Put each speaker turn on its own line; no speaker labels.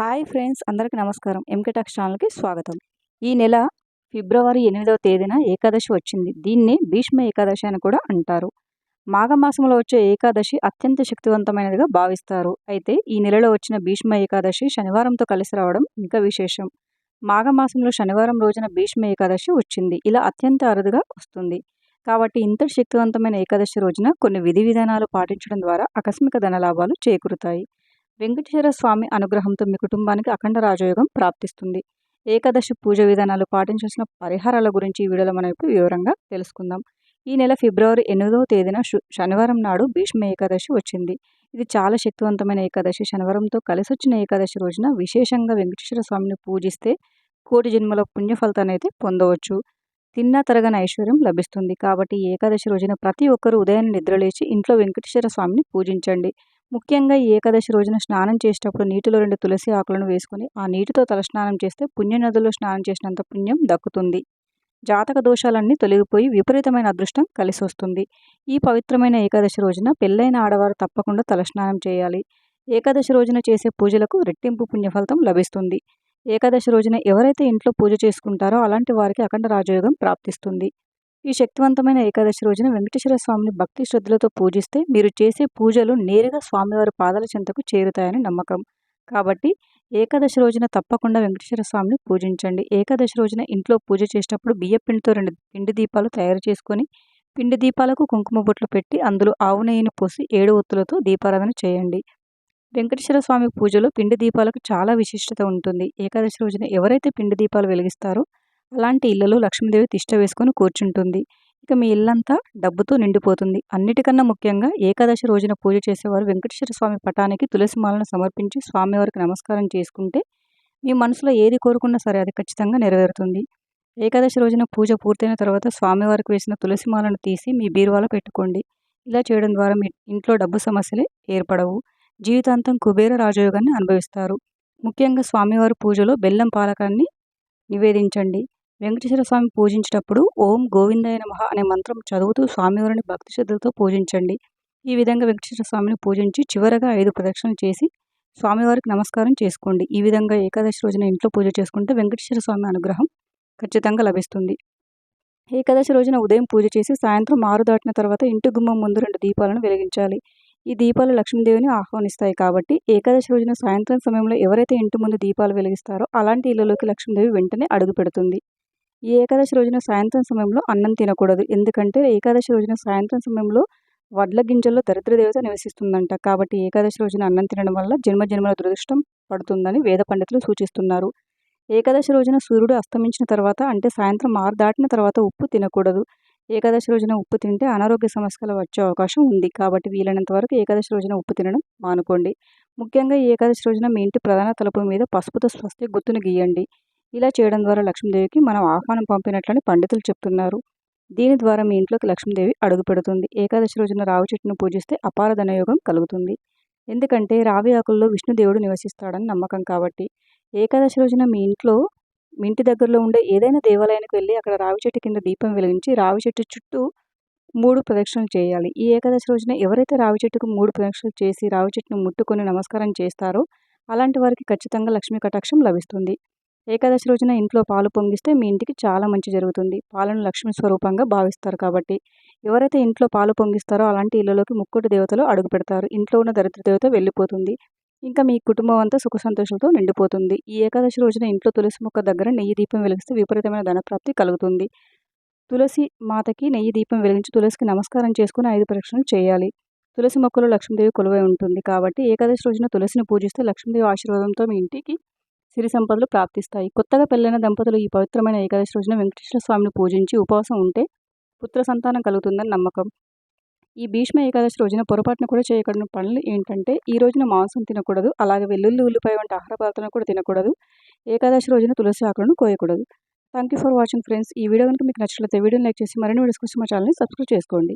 Hi friends అందరికీ నమస్కారం. MK talks ఛానల్కి స్వాగతం. ఈ నెల ఫిబ్రవరి ఎనిమిదవ తేదీన ఏకాదశి వచ్చింది. దీన్ని భీష్మ ఏకాదశి అని కూడా అంటారు. మాఘమాసంలో వచ్చే ఏకాదశి అత్యంత శక్తివంతమైనదిగా భావిస్తారు. అయితే ఈ నెలలో వచ్చిన భీష్మ ఏకాదశి శనివారంతో కలిసి రావడం ఇంకా విశేషం. మాఘమాసంలో శనివారం రోజున భీష్మ ఏకాదశి వచ్చింది. ఇలా అత్యంత అరుదుగా వస్తుంది. కాబట్టి ఇంత శక్తివంతమైన ఏకాదశి రోజున కొన్ని విధి విధానాలు పాటించడం ద్వారా ఆకస్మిక ధనలాభాలు చేకూరుతాయి. వెంకటేశ్వర స్వామి అనుగ్రహంతో మీ కుటుంబానికి అఖండ రాజయోగం ప్రాప్తిస్తుంది. ఏకాదశి పూజ విధానాలు పాటించాల్సిన పరిహారాల గురించి ఈ వీడియోలో మనం ఇప్పుడు వివరంగా తెలుసుకుందాం. ఈ నెల ఫిబ్రవరి ఎనిమిదవ తేదీన శనివారం నాడు భీష్మ ఏకాదశి వచ్చింది. ఇది చాలా శక్తివంతమైన ఏకాదశి. శనివారంతో కలిసి వచ్చిన ఏకాదశి రోజున విశేషంగా వెంకటేశ్వర స్వామిని పూజిస్తే కోటి జన్మల పుణ్యఫలితాన్ని అయితే పొందవచ్చు. తిన్న తరగని ఐశ్వర్యం లభిస్తుంది. కాబట్టి ఏకాదశి రోజున ప్రతి ఒక్కరూ ఉదయాన్నే నిద్రలేచి ఇంట్లో వెంకటేశ్వర స్వామిని పూజించండి. ముఖ్యంగా ఈ ఏకాదశి రోజున స్నానం చేసేటప్పుడు నీటిలో రెండు తులసి ఆకులను వేసుకొని ఆ నీటితో తలస్నానం చేస్తే పుణ్యనదుల్లో స్నానం చేసినంత పుణ్యం దక్కుతుంది. జాతక దోషాలన్నీ తొలగిపోయి విపరీతమైన అదృష్టం కలిసి వస్తుంది ఈ పవిత్రమైన ఏకాదశి రోజున పెళ్ళైన ఆడవారు తప్పకుండా తలస్నానం చేయాలి. ఏకాదశి రోజున చేసే పూజలకు రెట్టింపు పుణ్యఫలితం లభిస్తుంది. ఏకాదశి రోజున ఎవరైతే ఇంట్లో పూజ చేసుకుంటారో అలాంటి వారికి అఖండ రాజయోగం ప్రాప్తిస్తుంది. ఈ శక్తివంతమైన ఏకాదశి రోజున వెంకటేశ్వర స్వామిని భక్తి శ్రద్ధలతో పూజిస్తే మీరు చేసే పూజలు నేరుగా స్వామివారి పాదాల చెంతకు చేరుతాయని నమ్మకం. కాబట్టి ఏకాదశి రోజున తప్పకుండా వెంకటేశ్వర స్వామిని పూజించండి. ఏకాదశి రోజున ఇంట్లో పూజ చేసేటప్పుడు బియ్య పిండితో రెండు పిండి దీపాలు తయారు చేసుకొని పిండి దీపాలకు కుంకుమ బొట్లు పెట్టి అందులో ఆవు నెయ్యిని పోసి ఏడు ఒత్తులతో దీపారాధన చేయండి. వెంకటేశ్వర స్వామి పూజలో పిండి దీపాలకు చాలా విశిష్టత ఉంటుంది. ఏకాదశి రోజున ఎవరైతే పిండి దీపాలు వెలిగిస్తారో అలాంటి ఇళ్ళలో లక్ష్మీదేవి తిష్ట వేసుకొని కూర్చుంటుంది. ఇక మీ ఇల్లంతా డబ్బుతో నిండిపోతుంది. అన్నిటికన్నా ముఖ్యంగా ఏకాదశి రోజున పూజ చేసేవారు వెంకటేశ్వర స్వామి పటానికి తులసి మాలను సమర్పించి స్వామివారికి నమస్కారం చేసుకుంటే మీ మనసులో ఏది కోరుకున్నా సరే అది ఖచ్చితంగా నెరవేరుతుంది. ఏకాదశి రోజున పూజ పూర్తయిన తర్వాత స్వామివారికి వేసిన తులసి మాలను తీసి మీ బీరువాలో పెట్టుకోండి. ఇలా చేయడం ద్వారా మీ ఇంట్లో డబ్బు సమస్యలే ఏర్పడవు. జీవితాంతం కుబేర రాజయోగాన్ని అనుభవిస్తారు. ముఖ్యంగా స్వామివారి పూజలో బెల్లం పాలకాన్ని నివేదించండి. వెంకటేశ్వర స్వామి పూజించేటప్పుడు ఓం గోవిందాయ నమ అనే మంత్రం చదువుతూ స్వామివారిని భక్తి శ్రద్ధలతో పూజించండి. ఈ విధంగా వెంకటేశ్వర స్వామిని పూజించి చివరగా ఐదు ప్రదక్షిణలు చేసి స్వామివారికి నమస్కారం చేసుకోండి. ఈ విధంగా ఏకాదశి రోజున ఇంట్లో పూజ చేసుకుంటే వెంకటేశ్వర స్వామి అనుగ్రహం ఖచ్చితంగా లభిస్తుంది. ఏకాదశి రోజున ఉదయం పూజ చేసి సాయంత్రం ఆరు దాటిన తర్వాత ఇంటి గుమ్మం ముందు రెండు దీపాలను వెలిగించాలి. ఈ దీపాలు లక్ష్మీదేవిని ఆహ్వానిస్తాయి కాబట్టి ఏకాదశి రోజున సాయంత్రం సమయంలో ఎవరైతే ఇంటి ముందు దీపాలు వెలిగిస్తారో అలాంటి ఇళ్ళలోకి లక్ష్మీదేవి వెంటనే అడుగు పెడుతుంది. ఈ ఏకాదశి రోజున సాయంత్రం సమయంలో అన్నం తినకూడదు. ఎందుకంటే ఏకాదశి రోజున సాయంత్రం సమయంలో వడ్ల గింజల్లో దరిద్ర దేవత నివసిస్తుందంట. కాబట్టి ఏకాదశి రోజున అన్నం తినడం వల్ల జన్మ జన్మల దురదృష్టం పడుతుందని వేద పండితులు సూచిస్తున్నారు. ఏకాదశి రోజున సూర్యుడు అస్తమించిన తర్వాత అంటే సాయంత్రం ఆరు దాటిన తర్వాత ఉప్పు తినకూడదు. ఏకాదశి రోజున ఉప్పు తింటే అనారోగ్య సమస్యలు వచ్చే అవకాశం ఉంది. కాబట్టి వీలైనంత వరకు ఏకాదశి రోజున ఉప్పు తినడం మానుకోండి. ముఖ్యంగా ఏకాదశి రోజున మీ ఇంటి ప్రధాన తలుపుల మీద పసుపుతో స్వస్తి గుర్తును గీయండి. ఇలా చేయడం ద్వారా లక్ష్మీదేవికి మనం ఆహ్వానం పంపినట్లని పండితులు చెప్తున్నారు. దీని ద్వారా మీ ఇంట్లోకి లక్ష్మీదేవి అడుగు పెడుతుంది. ఏకాదశి రోజున రావి చెట్టును పూజిస్తే అపార ధనయోగం కలుగుతుంది. ఎందుకంటే రావి ఆకుల్లో విష్ణుదేవుడు నివసిస్తాడని నమ్మకం కాబట్టి. ఏకాదశి రోజున మీ ఇంట్లో మీ ఇంటి దగ్గరలో ఉండే ఏదైనా దేవాలయానికి వెళ్ళి అక్కడ రావి చెట్టు కింద దీపం వెలిగించి రావి చెట్టు చుట్టూ మూడు ప్రదక్షిణలు చేయాలి. ఈ ఏకాదశి రోజున ఎవరైతే రావి చెట్టుకు మూడు ప్రదక్షిణలు చేసి రావి చెట్టును ముట్టుకొని నమస్కారం చేస్తారో అలాంటి వారికి ఖచ్చితంగా లక్ష్మీ కటాక్షం లభిస్తుంది. ఏకాదశి రోజున ఇంట్లో పాలు పొంగిస్తే మీ ఇంటికి చాలా మంచి జరుగుతుంది. పాలను లక్ష్మీ స్వరూపంగా భావిస్తారు కాబట్టి. ఎవరైతే ఇంట్లో పాలు పొంగిస్తారో అలాంటి ఇళ్ళలోకి ముక్కుటి దేవతలు అడుగు పెడతారు. ఇంట్లో ఉన్న దరిద్ర దేవత వెళ్ళిపోతుంది. ఇంకా మీ కుటుంబం అంతా సుఖ సంతోషంతో నిండిపోతుంది. ఈ ఏకాదశి రోజున ఇంట్లో తులసి మొక్క దగ్గర నెయ్యి దీపం వెలిగిస్తే విపరీతమైన ధనప్రాప్తి కలుగుతుంది. తులసి మాతకి నెయ్యి దీపం వెలిగించి తులసికి నమస్కారం చేసుకుని ఐదు ప్రదక్షిణలు చేయాలి. తులసి మొక్కలో లక్ష్మీదేవి కొలువై ఉంటుంది కాబట్టి ఏకాదశి రోజున తులసిని పూజిస్తే లక్ష్మీదేవి ఆశీర్వాదంతో మీ ఇంటికి సిరి సంపదలు ప్రాప్తిస్తాయి. కొత్తగా పెళ్ళైన దంపతులు ఈ పవిత్రమైన ఏకాదశి రోజున వెంకటేశ్వర స్వామిని పూజించి ఉపవాసం ఉంటే పుత్ర సంతానం కలుగుతుందని నమ్మకం. ఈ భీష్మ ఏకాదశి రోజున పొరపాటున కూడా చేయకూడని పనులు ఏంటంటే ఈ రోజున మాంసం తినకూడదు అలాగే వెల్లుల్లి ఉల్లిపాయ వంటి ఆహార పదార్థాలను కూడా తినకూడదు ఏకాదశి రోజున తులసి ఆకులను కోయకూడదు. Thank you for watching friends ఈ వీడియో కనుక మీకు నచ్చినట్లయితే వీడియోని లైక్ చేసి మరిన్ని వీడియోస్ కోసం మా ఛానల్ని సబ్స్క్రైబ్ చేసుకోండి.